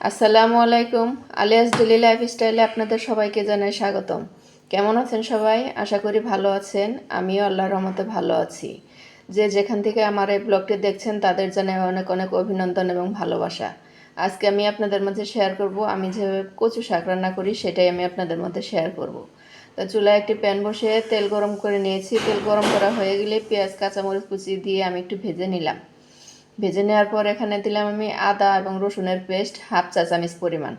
আসসালামু আলাইকুম। Alias daily লাইফস্টাইলে আপনাদের সবাইকে জানাই স্বাগতম। কেমন আছেন সবাই? আশা করি ভালো আছেন। আমিও আল্লাহর রহমতে ভালো আছি। যে যেখান থেকে আমার এই ব্লগটি দেখছেন, তাদের জানাই অনেক অনেক অভিনন্দন এবং ভালোবাসা। আজকে আমি আপনাদের মধ্যে শেয়ার করব। আমি যেভাবে কচু শাক রান্না করি, সেটাই আমি আপনাদের মধ্যে শেয়ার করব। তো চুলায় একটি প্যান বসে তেল গরম করে নিয়েছি। তেল গরম করা হয়ে গেলে পেঁয়াজ, কাঁচামরিচ কুচি দিয়ে আমি একটু ভেজে নিলাম। ভেজে নেওয়ার পর এখানে দিলাম আমি আদা এবং রসুনের পেস্ট হাফ চা চামচ পরিমাণ।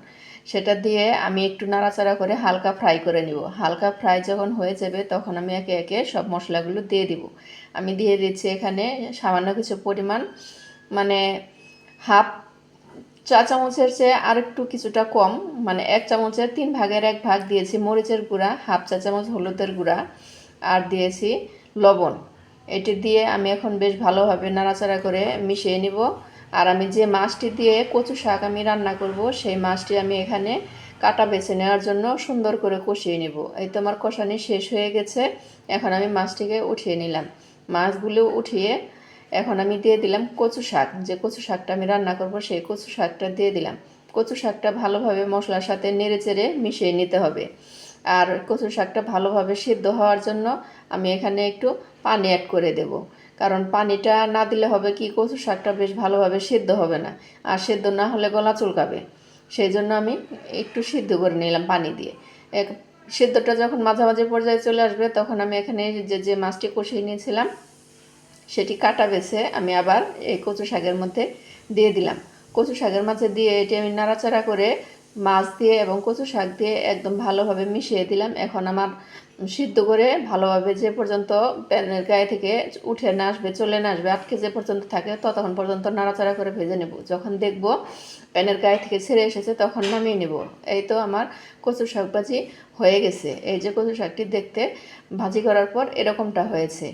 সেটা দিয়ে আমি একটু নাড়াচাড়া করে হালকা ফ্রাই করে নিব। হালকা ফ্রাই যখন হয়ে যাবে তখন আমি একে একে সব মশলাগুলো দিয়ে দিব। আমি দিয়ে দিচ্ছি এখানে সামান্য কিছু পরিমাণ মানে হাফ চা চামচের চেয়ে আরেকটু কিছুটা কম মানে এক চামচের তিন ভাগের এক ভাগ দিয়েছি মরিচের গুঁড়া, হাফ চা চামচ হলুদের গুঁড়া, আর দিয়েছি লবণ। এটি দিয়ে আমি এখন বেশ ভালোভাবে নাড়াচাড়া করে মিশিয়ে নিব। আর আমি যে মাছটি দিয়ে কচু শাক আমি রান্না করব, সেই মাছটি আমি এখানে কাটা বেছে নেওয়ার জন্য সুন্দর করে কষিয়ে নিব। এই তো আমার কষানি শেষ হয়ে গেছে, এখন আমি মাছটিকে উঠিয়ে নিলাম। মাছগুলো উঠিয়ে এখন আমি দিয়ে দিলাম কচু শাক। যে কচু শাকটা আমি রান্না করব, সেই কচু শাকটা দিয়ে দিলাম। কচু শাকটা ভালোভাবে মশলার সাথে নেড়ে চেড়ে মিশিয়ে নিতে হবে। আর কচু শাকটা ভালোভাবে সিদ্ধ হওয়ার জন্য আমি এখানে একটু পানি অ্যাড করে দেব। কারণ পানিটা না দিলে হবে কি কচু শাকটা বেশ ভালোভাবে সিদ্ধ হবে না। আর সিদ্ধ না হলে গলা চুলকাবে। সেই জন্য আমি একটু সিদ্ধ করে নিলাম পানি দিয়ে। এক, সিদ্ধটা যখন মাঝামাঝি পর্যায়ে চলে আসবে, তখন আমি এখানে যে যে মাছটি কষিয়ে নিয়েছিলাম, সেটি কাটা বেছে আমি আবার এই কচু শাকের মধ্যে দিয়ে দিলাম। কচু শাকের মাঝে দিয়ে এটি আমি নাড়াচাড়া করে মাছ দিয়ে এবং কচু শাক দিয়ে একদম ভালোভাবে মিশিয়ে দিলাম। এখন আমার সিদ্ধ করে ভালোভাবে যে পর্যন্ত প্যানের গায়ে থেকে উঠে না আসবে, চলে না আসবে, আটকে যে পর্যন্ত থাকে ততক্ষণ পর্যন্ত নাড়াচাড়া করে ভেজে নেব। যখন দেখব প্যানের গায়ে থেকে ছেড়ে এসেছে তখন নামিয়ে নেব। এই তো আমার কচু শাক ভাজি হয়ে গেছে। এই যে কচু শাকটি দেখতে ভাজি করার পর এরকমটা হয়েছে।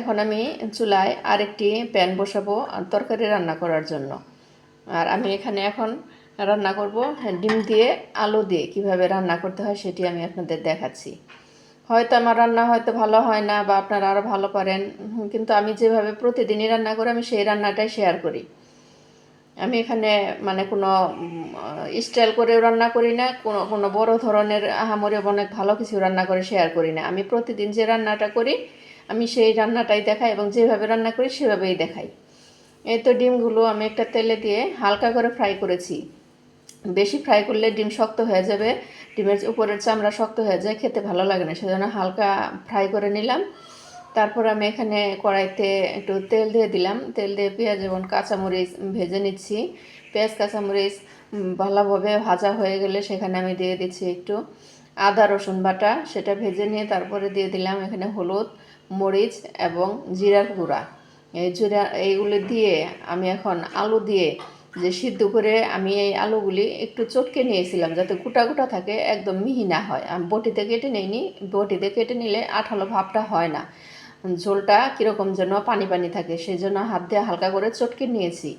এখন আমি চুলায় আরেকটি প্যান বসাবো তরকারি রান্না করার জন্য। আর আমি এখানে এখন রান্না করব ডিম দিয়ে আলু দিয়ে কীভাবে রান্না করতে হয় সেটি আমি আপনাদের দেখাচ্ছি। হয়তো আমার রান্না হয়তো ভালো হয় না বা আপনারা আরও ভালো পারেন কিন্তু আমি যেভাবে প্রতিদিনই রান্না করি আমি সেই রান্নাটাই শেয়ার করি। আমি এখানে মানে কোনো স্টাইল করেও রান্না করি না, কোনো কোনো বড় ধরনের আহামরি অনেক ভালো কিছু রান্না করে শেয়ার করি না। আমি প্রতিদিন যে রান্নাটা করি আমি সেই রান্নাটাই দেখাই এবং যেভাবে রান্না করি সেভাবেই দেখাই। এই তো ডিমগুলো আমি একটা তেলে দিয়ে হালকা করে ফ্রাই করেছি। বেশি ফ্রাই করলে ডিম শক্ত হয়ে যাবে, ডিমের উপরের চামড়া শক্ত হয়ে যায়, খেতে ভালো লাগে না, সেজন্য হালকা ফ্রাই করে নিলাম। তারপর আমি এখানে কড়াইতে একটু তেল দিয়ে দিলাম। তেল দিয়ে পেঁয়াজ এবং কাঁচামরিচ ভেজে নিচ্ছি। পেঁয়াজ, কাঁচামরিচ ভালোভাবে ভাজা হয়ে গেলে সেখানে আমি দিয়ে দিচ্ছি একটু আদা, রসুন বাটা, সেটা ভেজে নিয়ে তারপরে দিয়ে দিলাম এখানে হলুদ মরিচ এবং জিরার গুঁড়া। এই জিরা, এইগুলো দিয়ে আমি এখন আলু দিয়ে যে সিদ্ধ করে আমি এই আলুগুলি একটু চটকে নিয়েছিলাম যাতে গোটা গোটা থাকে, একদম মিহি না হয়। আমি বটিতে কেটে নিইনি, বটিতে কেটে নিলে আঠালো ভাবটা হয় না। ঝোলটা কীরকম যেন পানি পানি থাকে সেই জন্য হাত দিয়ে হালকা করে চটকে নিয়েছি।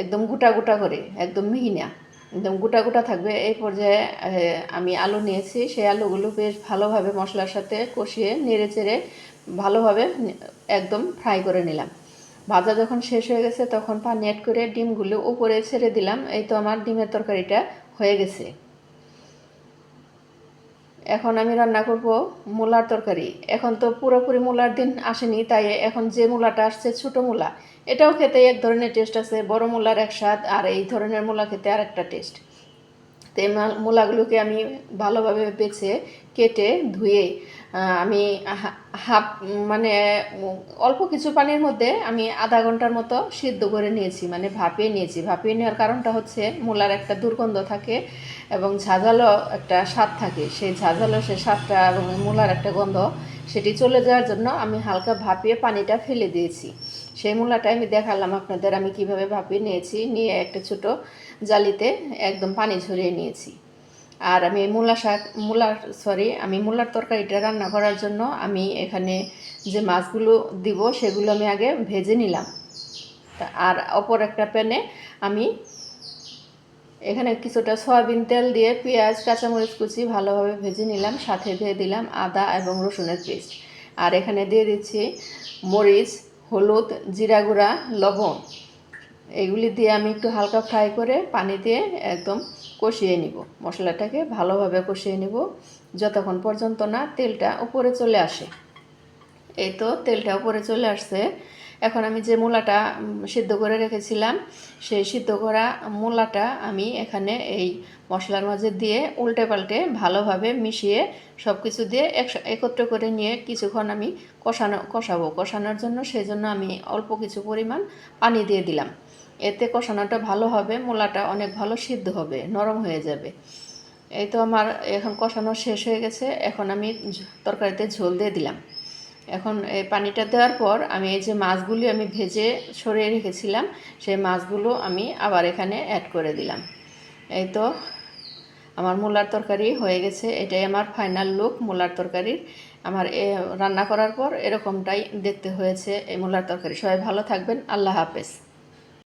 একদম গোটা গোটা করে, একদম মিহি না। একদম গোটা গোটা থাকবে। এই পর্যায়ে আমি আলু নিয়েছি। সেই আলুগুলো বেশ ভালোভাবে মশলার সাথে কষিয়ে নেড়ে চেড়ে ভালোভাবে একদম ফ্রাই করে নিলাম। ভাজা যখন শেষ হয়ে গেছে, তখন পানি অ্যাড করে ডিমগুলো উপরে ছেড়ে দিলাম। এই তো আমার ডিমের তরকারিটা হয়ে গেছে। এখন আমি রান্না করব মূলার তরকারি। এখন তো পুরোপুরি মূলার দিন আসেনি, তাই এখন যে মূলাটা আসছে ছোটো মূলা। এটাও খেতে এক ধরনের টেস্ট আছে, বড় মূলার এক স্বাদ আর এই ধরনের মূলা খেতে আর একটা টেস্ট তো এই মূলাগুলোকে আমি ভালোভাবে বেছে কেটে ধুয়ে আমি হাফ মানে অল্প কিছু পানির মধ্যে আমি আধা ঘণ্টার মতো সিদ্ধ করে নিয়েছি মানে ভাপিয়ে নিয়েছি। ভাপিয়ে নেওয়ার কারণটা হচ্ছে মূলার একটা দুর্গন্ধ থাকে এবং ঝাঁঝালো একটা স্বাদ থাকে। সেই ঝাঁঝালো সে স্বাদটা এবং মূলার একটা গন্ধ সেটি চলে যাওয়ার জন্য আমি হালকা ভাপিয়ে পানিটা ফেলে দিয়েছি। সেই মূলাটা আমি দেখালাম আপনাদের, আমি কীভাবে ভাপিয়ে নিয়েছি, নিয়ে একটা ছোট জালিতে একদম পানি ঝরিয়ে নিয়েছি। আর আমি মূলা শাক মূলার সরি আমি মূলার তরকারিটা রান্না করার জন্য আমি এখানে যে মাছগুলো দিব সেগুলো আমি আগে ভেজে নিলাম। আর অপর একটা প্যানে আমি এখানে কিছুটা সয়াবিন তেল দিয়ে পেঁয়াজ, কাঁচামরিচ কুচি ভালোভাবে ভেজে নিলাম, সাথে দিয়ে দিলাম আদা এবং রসুনের পেস্ট। আর এখানে দিয়ে দিচ্ছি মরিচ হলুদ, জিরা গুঁড়া, লবণ। এগুলি দিয়ে আমি একটু হালকা ফ্রাই করে পানি দিয়ে একদম কষিয়ে নিব। মশলাটাকে ভালোভাবে কষিয়ে নিব। যতক্ষণ পর্যন্ত না তেলটা উপরে চলে আসে। এই তো তেলটা উপরে চলে আসছে। এখন আমি যে মূলাটা সিদ্ধ করে রেখেছিলাম, সেই সিদ্ধ করা মূলাটা আমি এখানে এই মশলার মাঝে দিয়ে উল্টে পাল্টে ভালোভাবে মিশিয়ে সব কিছু দিয়ে একত্র করে নিয়ে কিছুক্ষণ আমি কষানো, কষাবো। কষানোর জন্য সেই জন্য আমি অল্প কিছু পরিমাণ পানি দিয়ে দিলাম। এতে কষানোটা ভালো হবে, মূলাটা অনেক ভালো সিদ্ধ হবে, নরম হয়ে যাবে। এই তো আমার এখন কষানো শেষ হয়ে গেছে। এখন আমি তরকারিতে ঝোল দিয়ে দিলাম। এখন এই পানিটা দেওয়ার পর আমি এই যে মাছগুলি আমি ভেজে সরিয়ে রেখেছিলাম, সেই মাছগুলো আমি আবার এখানে অ্যাড করে দিলাম। এই তো, আমার মূলার তরকারি হয়ে গেছে। এটাই আমার ফাইনাল লুক মূলার তরকারির। আমার রান্না করার পর এরকমটাই দেখতে হয়েছে এই মূলার তরকারি। সবাই ভালো থাকবেন। আল্লাহ হাফেজ।